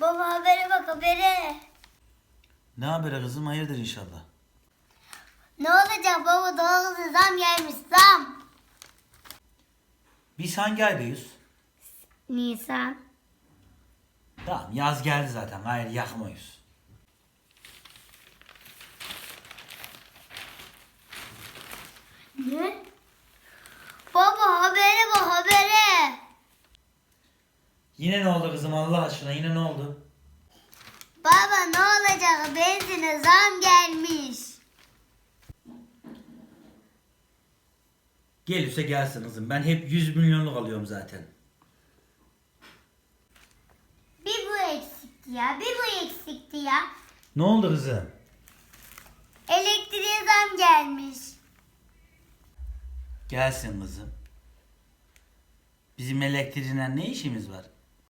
Baba habere bak habere. Ne haber kızım hayırdır inşallah. Ne olacak baba doğalgazı zam gelmiş zam. Biz hangi aydayız? Nisan. Tamam yaz geldi zaten gayrı yakmayız. Ne? Baba habere bak habere. Yine ne oldu kızım Allah aşkına yine ne oldu? Baba ne olacak benzine zam gelmiş. Gelirse gelsin kızım ben hep 100 milyonluk alıyorum zaten. Bir bu eksikti ya bir bu eksikti ya. Ne oldu kızım? Elektriğe zam gelmiş. Gelsin kızım. Bizim elektriğinden ne işimiz var?